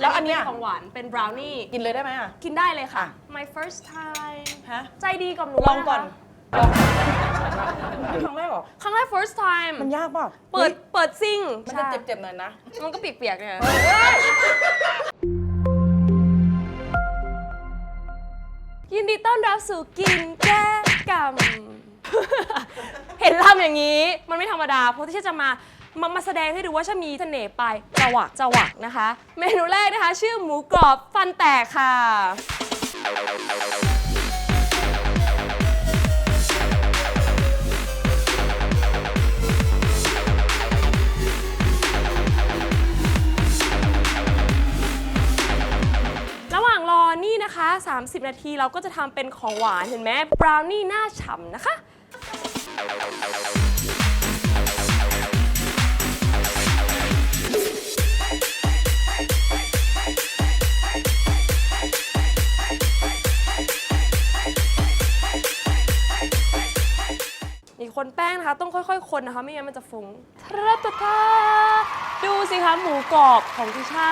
แล้วอันเนี้ยเป็ของหวานเป็นบราวนี่ กินเลยได้ไหมอะ กินได้เลยค่ะ อะ my first time ฮะ ใจดีกับหนูลองก่อนมากลองครั้งแรกเหรอ ครั้งแรก first time มันยากเปล่ะเปิด เปิดซิ่งมันจะเจ็บๆหน่อยนะมันก็เปียกๆเนี่ย ยินดีต้อนรับสู่กินแก้กรรม เห็นทำอย่างนี้ มันไม่ธรรมดา เพราะที่ฉันจะมา มามาแสดงให้ดูว่าฉันมีเสน่ห์ไปลายจวักจวักนะคะ เมนูแรกนะคะ ชื่อหมูกรอบฟันแตกค่ะระหว่างรอนี่นะคะ 30 นาทีเราก็จะทำเป็นของหวานเห็นไหมบราวนี่หน้าฉ่ำนะคะ นี่คนแป้งนะคะต้องค่อยๆ คนนะคะ ไม่งั้นมันจะฟุง้งทะตะทาดูสิคะหมูกรอบของทิชา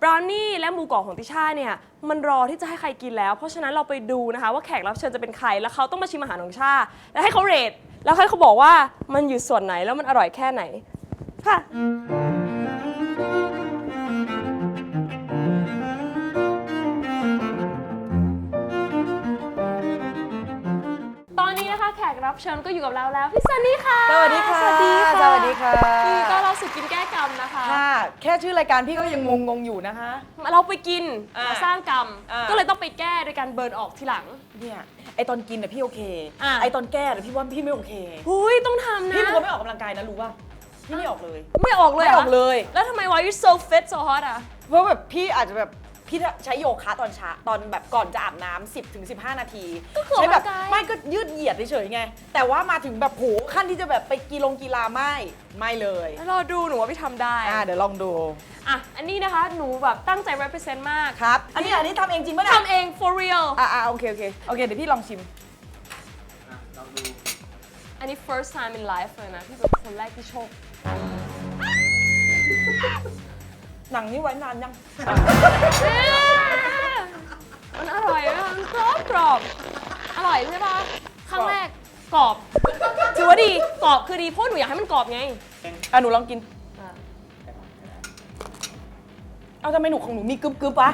บราวนี่และหมูกรอบของทิชาเนี่ยมันรอที่จะให้ใครกินแล้ว เพราะฉะนั้นเราไปดูนะคะว่าแขกรับเชิญจะเป็นใครแล้วเขาต้องมาชิมอาหารของชาและให้เขาเรทแล้วให้เขาบอกว่ามันอยู่ส่วนไหนแล้วมันอร่อยแค่ไหนค่ะ รับเชิญก็อยู่กับเราแล้วพี่ซันนี่ค่ะ สวัสดีค่ะ สวัสดีค่ะสวัสดีค่ะยินดีต้อนรับสู่กินแก้กรรมนะคะ ค่ะแค่ชื่อรายการพี่ก็ยังงงๆอยู่นะคะ เราไปกินอ่ามมาสร้างกรรม อ่า ก็เลยต้องไปแก้โดยการเบิร์นออกทีหลัง เนี่ยไอตอนกินน่ะพี่โอเค อะ ไอตอนแก้น่ะพี่ว่าพี่ไม่โอเค หุยต้องทำนะ พี่เป็นคนไม่ออกกำลังกายนะรู้ป่ะ พี่ไม่ออกเลย ไม่ออกเลยไม่ออกหรเลย แล้วทำไม why you so fit so hot อะ เพราะแบบพี่อาจจะแบบ พี่ใช้โยคะตอนเช้าตอนแบบก่อนจะอาบน้ำ10ถึง15 นาทีก็คือใช้แบบออกกำลังกาย ไม่ก็ยืดเหยียดเฉยๆไง แต่ว่ามาถึงแบบโหขั้นที่จะแบบไปกีฬงกีฬาไม่ไม่เลยแล้วรอดูหนูว่าพี่ทำได้อ่าเดี๋ยวลองดูอะอันนี้นะคะหนูแบบตั้งใจ represent มากครับ อันนี้อันนี้ทำเองจริงปะเนี่ยทำเอง for real อ่าอ่าโอเคโอเคโอเคเดี๋ยวพี่ลองชิม อันนี้ first time in life เลยนะที่เป็นคนแรกที่โชค หนังนี้ไว้นานยัง มันอร่อยอะมันกรอบกรอบอร่อยใช่ปะครั้งแรกกรอบถือว่าดีกรอบคือดีเพราะหนูอยากให้มันกรอบไงอะหนูลองกินอะเอาทำไมหนูของหนูมีกึบกึบวะ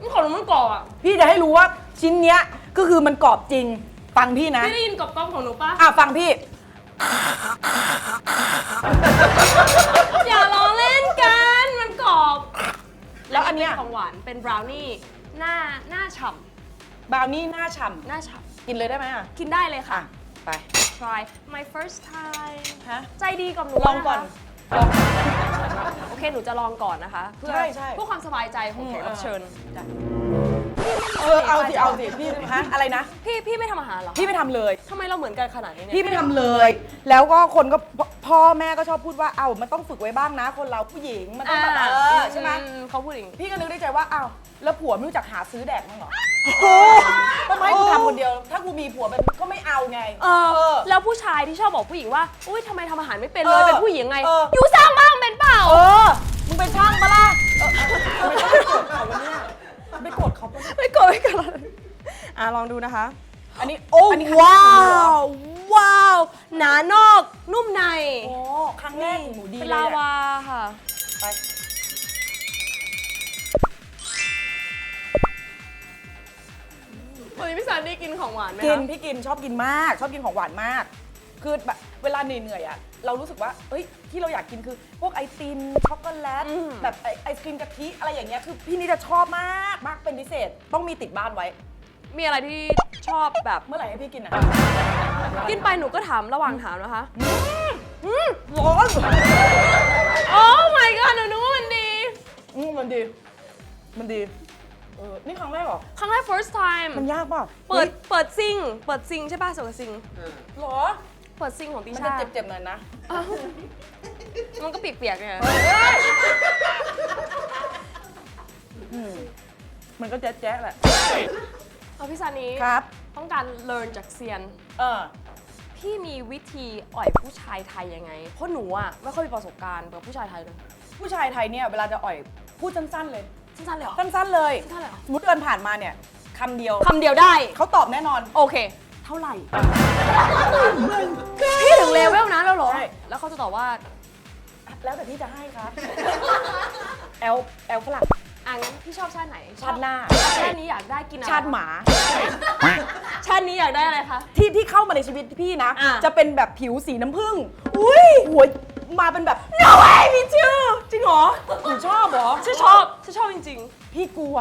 มันของหนูมันกรอบอะพี่จะให้รู้ว่าชิ้นเนี้ยก็คือมันกรอบจริง ฟังพี่นะไม่ได้ยินกรอบกรอบของหนูปะอะฟังพี่ อย่าล้อเยเป็ของหวานเป็นบราวนี่หน้าหน้าฉ่บราวนี่หน้าฉ่ำหน้าฉ่ำกินเลยได้ไหมอะำกินได้เลยค่ะ อะ ไป try my first time ฮะ ใจดีกับหนูลองก่อนนะคะโอเค หนูจะลองก่อนนะคะ เพื่อใช่ใช่เพื่อความสบายใจของแขกรับเชิญ เออเอาสิเอาสิพี่ฮะอะไรนะ พี่พี่ไม่ทำอาหารเหรอพี่ไม่ทำเลย ทำไมเราเหมือนกันขนาดนี้เนี่ย พี่ไม่ทำเลย แล้วก็คนก็พพ่อแม่ก็ชอบพูดว่าเอ้ามันต้องฝึกไว้บ้างนะ คนเราผู้หญิงมันต้องแบบเออใช่ไหมอืเขาพูดอย่างนี้ พี่ก็นึกในใจว่าอ้าวแล้วผัวไม่รู้จักหาซื้อแดกมั้างเหรอทำไมกูทำคนเดียว ถ้ากูมีผัวแบบก็ไม่เอาไง เออ แล้วผู้ชายที่ชอบบอกผู้หญิงว่า อุ้ยทำไมทำอาหารไม่เป็นเลย เออเป็นผู้หญิงไง เอออยู่สร้างบ้างเป็นเปล่า เอ อะลองดูนะคะ อันนี้โอ้นนี้ครั้งแรว้ากของหนูเหรอ ว ว้าว หนานอกนุ่มใน โอ้ครั้งแรกของหนูดีเป็นเลยลาอะ วาค่ะ ไปวันนี้พี่ซันนี่กินของหวานไหมกินคะ พี่กินชอบกินมากชอบกินของหวานมาก คือแบบเวลาเหนื่อยๆอะเรารู้สึกว่าเฮ้ยที่เราอยากกินคือ พวกไอติมช็อกโกแลตอืม แบบไอไอศครีมกะทิอะไรอย่างเงี้ยคือพี่นี่จะชอบมากมากเป็นพิเศษต้องมีติดบ้านไว้ มีอะไรที่ชอบแบบ เมื่อไหร่ให้พี่กินอะกินไปหนูก็ถามระหว่างถามนะคะร้อนโอ้ my god หนูนึกว่ามันดี อืมมันดี มันดีเออนี่ครั้งแรกเหรอ ครั้งแรก first time มันยากเปล่ะเปิดเปิดซิง เปิดซิงใช่ป่ะสกับซิง หรอ เปิดซิงของติมันชาจะเจ็บๆหน่อยนะ อ้าวมันก็เปียกๆเนี่ยอืมมันก็แจ๊ะๆแหละ เอาพี่ซานี้ครับ ต้องการ learn จากเซียน เออ พี่มีวิธีอ่อยผู้ชายไทยยังไง เพราะหนูอะไม่ค่อยมีประสบการณ์กับผู้ชายไทยเลย ผู้ชายไทยเนี่ยเวลาจะอ่อยพูดสั้นๆเลย สั้นๆเลยเหรอ สั้นๆเลยสั้นๆเลยเหรอ สมมติเดินผ่านมาเนี่ยคำเดียวคำเดียวได้ เขาตอบแน่นอน โอเค เท่าไหร่ พี่ถึงเลเวลนั้นแล้วเหรอ ใช่ แล้วเขาจะตอบว่า แล้วแต่พี่จะให้ครับ แอลแอลฝรั่ง อะงั้นพี่ชอบชาติไหนชาติหน้า ชาตินี้อยากได้กินอะไรชาติหมา ชาตินี้อยากได้อะไรคะ ที่ที่เข้ามาในชีวิตพี่นะ อะ จะเป็นแบบผิวสีน้ำผึ้งอุ้ยหัวมาเป็นแบบ no way มีชื่อ จริงเหรอหนูชอบเหรอฉันชอบฉันชอบจริงพี่กลัว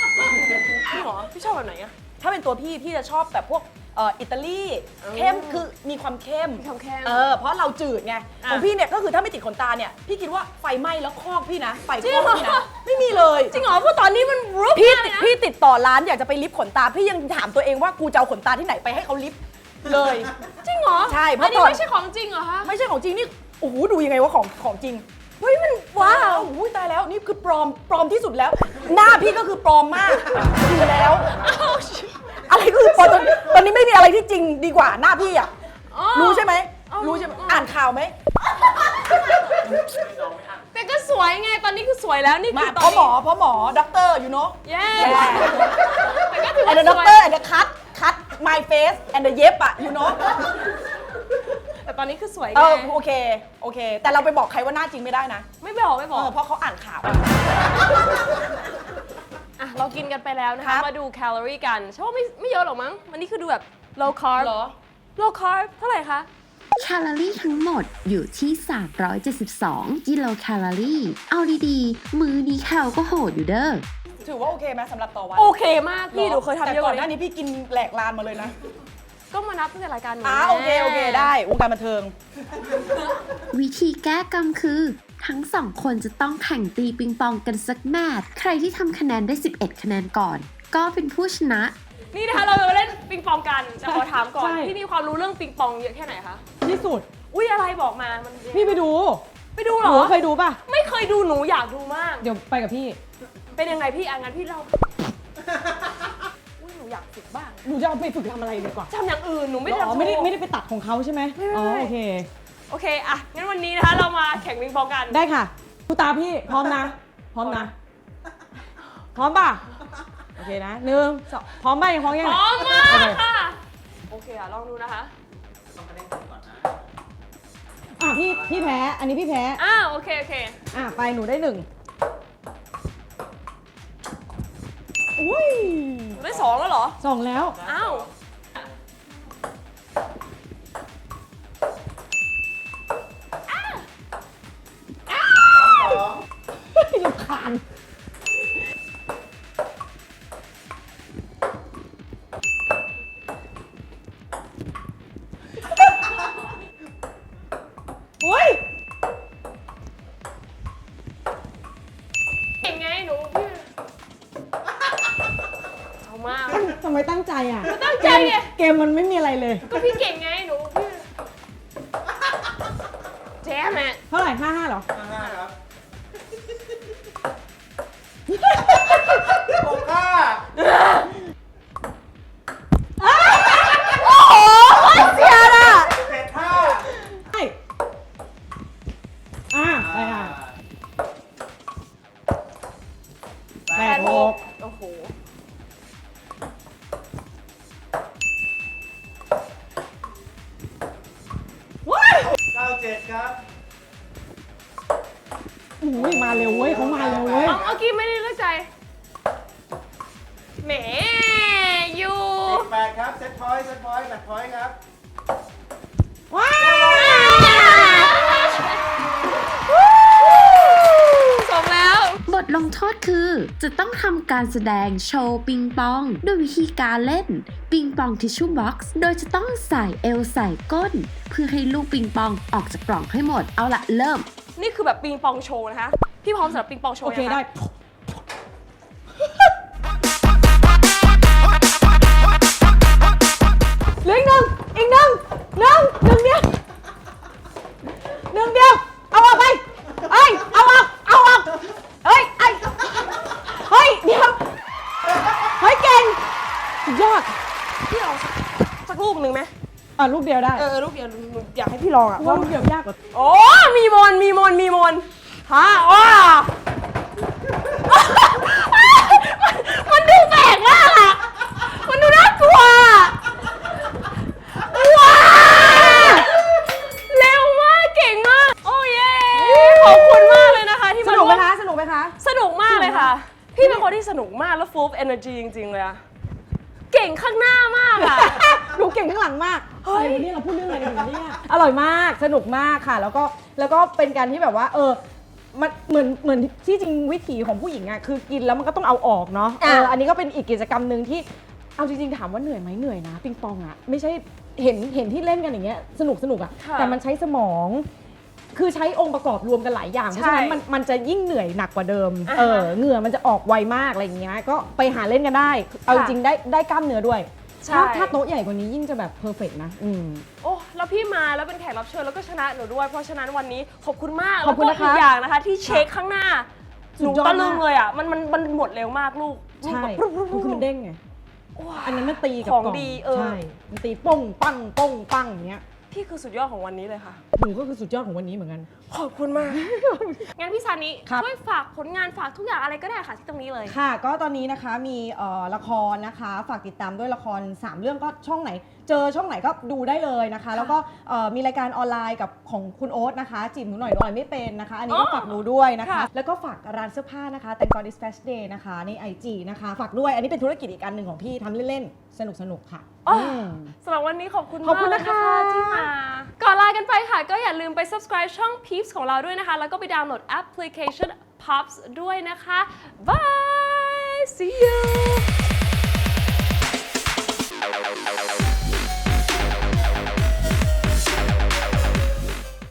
ๆจริงเหรอพี่ชอบแบบไหนอะ ถ้าเป็นตัวพี่พี่จะชอบแบบพวก เอ่ออิตาลีอืมเข้มคือมีความเข้มมีความเข้มเออเพราะเราจืดไงอะของพี่เนี่ยก็คือถ้าไม่ติดขนตาเนี่ยพี่คิดว่าไฟไหม้แล้วคอกพี่นะไฟจริคงอกเหรอพี่นะไม่มีเลยจริงเหรอเพราะตอนนี้มันรุกพี่มากติดนะพี่ติดต่อร้านอยากจะไปลิฟต์ขนตาพี่ยังถามตัวเองว่ากูจะเอาขนตาที่ไหนไปให้เขาลิฟต์เลย จริงเหรอใช่เพราะอันนี้ตอน ไม่ใช่ของจริงเหรอคะไม่ใช่ของจริงนี่โอ้โหดูยังไงว่าของของจริงเฮ้ยมันว้าวโอ้ยตายแล้วนี่คือปลอมปลอมที่สุดแล้ว หน้าพี่ก็คือปลอมมากอยู่แล้ว อะไรก็คือปลอมตอนตอนนี้ไม่มีอะไรที่จริงดีกว่าหน้าพี่อะ อ๋อรู้ใช่ไหมอ๋อรู้ใช่ไหมอ๋ออ่อ่านข่าวไหมแต่ก็สวยไงตอนนี้คือสวยแล้วนี่มาคือตเพอนราะหมนี้อเพราะหมอด็อกเตอร์อยู่เนาะ เย้ Yeah แต่ก็ถือแอว่านเดอร์สด็อกวยเตอร์แอนเดอร์คัตคัต my face and the เย็บอะ you know แต่ตอนนี้คือสวยเอไงอโอเค โอเค แต่เราไปบอกใครว่าหน้าจริงไม่ได้นะ ไม่บอกไม่บเออกอเพราะเขาอ่านข่าวอะ เรากินกันไปแล้วนะครัคะ บ มาดูแคลอรี่กันฉันว่าไม่ไม่เยอะหรอกมั้งวันนี้คือดูแบบ low carb เหรอ low carb เท่าไหร่คะ แคลอรี่ทั้งหมดอยู่ที่ 372 กิโลแคลอรี่ เอาดีๆ มือนี้แคลก็โหดอยู่เด้อ ถือว่าโอเคไหมสำหรับต่อวันโอเคมากพี่หนูเคยทำแต่เยอะกก่อว่านหน้านี้นี้พี่กินแหลกลานมาเลยนะ ก็มานับตั้งแต่รายการหนูอ่าโอเค โอเค ได้วงการบันเทิง วิธีแก้กรรมคือ ทั้งสองคนจะต้องแข่งตีปิงปองกันสักแมตช์ใครที่ทำคะแนนได้ 11 คะแนนก่อน ก็เป็นผู้ชนะ นี่นะคะเราจะมาเล่นปิงปองกันแต่ขอถามก่อนใช่ พี่มีความรู้เรื่องปิงปองเยอะแค่ไหนคะที่สุด อุ้ยอะไรบอกมามันพี่ไปดูไปดูเหหรนูอเคยดูป่ะ ไม่เคยดูหนูอยากดูมาก เดี๋ยวไปกับพี่ เป็นยังไงพี่อะงั้นพี่เราอุ้ยห นูอยากฝึกบ้างหนูจะเอาไปฝึกทำอะไรดีกว่าทำอย่างอื่นหนูไม่ได้อ๋อทำไม่ได้โชว์ ไม่ได้ไปตัดของเขาใช่ไหมไม่ไม่อ๋อโอเค โอเคอะงั้นวันนี้นะคะเรามาแข่งปิงปองกัน ได้ค่ะกูตาพี่พร้อมนะ พร้อมนะ พร้อมป่ะ โอเคนะหนึ่งสองพร้อมป่ะยังพร้อมยังพร้อมมากโอเคค่ะ โอเคอะลองดูนะคะอะพี่พี่แพ้ อันนี้พี่แพ้ อ้าวโอเคโอเค อะไปหนูได้หนึ่ง อุ้ยได้สองแล้วเหรอ สองแล้ว อ้าวพี่รำคาญ ไมตั้งใจอะตั้งใจไง เกมมันไม่มีอะไรเลย ก็พี่เก่งไง อุ้ยมาเร็วเว้ยเขามาเร็วเว้ย เอาเมื่อกี้ไม่ได้เลือกใจแหมอยู่สิบแปดครับ เซตพอยต์เซตพอยต์แบตพอยต์ครับ ว้าย บทลงโทษคือจะต้องทำการแสดงโชว์ปิงปอง ด้วยวิธีการเล่น ปิงปองทิชชู่บ็อกซ์โดยจะต้องใส่เอลใส่ก้น เพื่อให้ลูกปิงปองออกจากกล่องให้หมดเอาละเริ่ม นี่คือแบบปิงปองโชว์นะคะ พี่พร้อมสำหรับปิงปองโชโอว์เคยังคะได้ เหลืออีกหนึ่งอีกหนึ่งหนึ่งหนึ่งเดียวหนึ่งเดียว เอาออกไปเอ้ย เอาออก เอาออกเฮ้ยไอ้เฮ้ย เดี๋ยว เฮ้ย เก่งสุดยอด พี่เอาสักสักลูกหนึ่งไหม อะลูกเดียวได้ เออลูกเดียวหนูอยากให้พี่ลองอะว่าลูกเดียวยากกว่า โอ้มีมนมีมนมีมนฮะว้ามันดูแปลกมากอะมันดูน่ากลัวอะว้าเร็วมาก เก่งมาก โอ้เย้ขอบคุณมากเลยนะคะ ที่ ส มา นุกไหม ร่วม คะ สนุกไหมคะ สนุกมากเลยค่ะ พี่เป็นคนที่สนุกมากแล้วฟูลเอเนอร์จีจริง ๆ เลยอะเก่งข้างหน้ามากอะ หนูเก่งข้างหลังมาก เฮ้ยนี่เราพูดเรื่องอะไรกันอยู่เนี่ย อร่อยมาก สนุกมากค่ะ แล้วก็แล้วก็เป็นการที่แบบว่า เออมันเหมือนเหมือนที่จริงวิถีของผู้หญิงอะคือกินแล้วมันก็ต้องเอาออกเนาะเอออันนี้ก็เป็นอีกกิจกรรมหนึ่งที่เอาจริงๆถามว่าเหนื่อยไหมเหนื่อยนะปิงปองอะไม่ใช่เห็นเห็นที่เล่นกันอย่างเงี้ยสนุกสนุกอะค่ะแต่มันใช้สมอง คือใช้องค์ประกอบรวมกันหลายอย่างเพราะฉะนั้นมันมันจะยิ่งเหนื่อยหนักกว่าเดิมอ่าฮะเออเหงื่อมันจะออกไวมากอะไรอย่างเงี้ยก็ไปหาเล่นกันได้ เอาจริงๆได้ได้กล้ามเนื้อด้วย ใช่ ถ้าถ้าโต๊ะใหญ่กว่านี้ยิ่งจะแบบเพอร์เฟกนะอืม โอ้แล้วพี่มาแล้วเป็นแขกรับเชิญแล้วก็ชนะหนูด้วย เพราะฉะนั้นวันนี้ขอบคุณมากขอบคุณแล้วก็นะคะอีกอย่างนะคะ ที่เช็คข้างหน้าหสุนูดยอดตะลึงมาก เลยอะมันมันมันหมดเร็วมากลูกลูกใช่แบบมันคือมันเด้งไง อันนี้มันตีกับของกล่ดีเออ ใช่ มันตีป้งปังป้งปังอย่างเงี้ย พี่คือสุดยอดของวันนี้เลยค่ะ หนูก็คือสุดยอดของวันนี้เหมือนกัน ขอบคุณมาก งั้นพี่ซานิครับ ช่วยฝากผลงานฝากทุกอย่างอะไรก็ได้ค่ะที่ตรงนี้เลย ค่ะ ก็ตอนนี้นะคะมีเอ่อละครนะคะ ฝากติดตามด้วยละคร 3 เรื่องก็ช่องไหน เจอช่องไหนก็ดูได้เลยนะคะ แล้วก็เอ่อมีรายการออนไลน์กับของคุณโอ๊ตนะคะจีบหนูหน่อยหน่อยไม่เป็นนะคะ อันนี้ก็อ๋อฝากดูด้วยนะคะ ค่ะ แล้วก็ฝากร้านเสื้อผ้านะคะแต่ก่อน is fashion day นะคะใน IG นะคะ ฝากด้วยอันนี้เป็นธุรกิจอีกอันหนึ่งของพี่ทำเล่นๆ สนุกๆค่ะอ๋อมสำหรับวันนี้ขอบคุณขอบคุณมากเลยนะคะ ที่มาก่อนลากันไปค่ะ ก็อย่าลืมไป subscribe ช่อง Peeps ของเราด้วยนะคะ แล้วก็ไปดาวน์โหลดแอปพลิเคชัน Pops ด้วยนะคะ Bye see you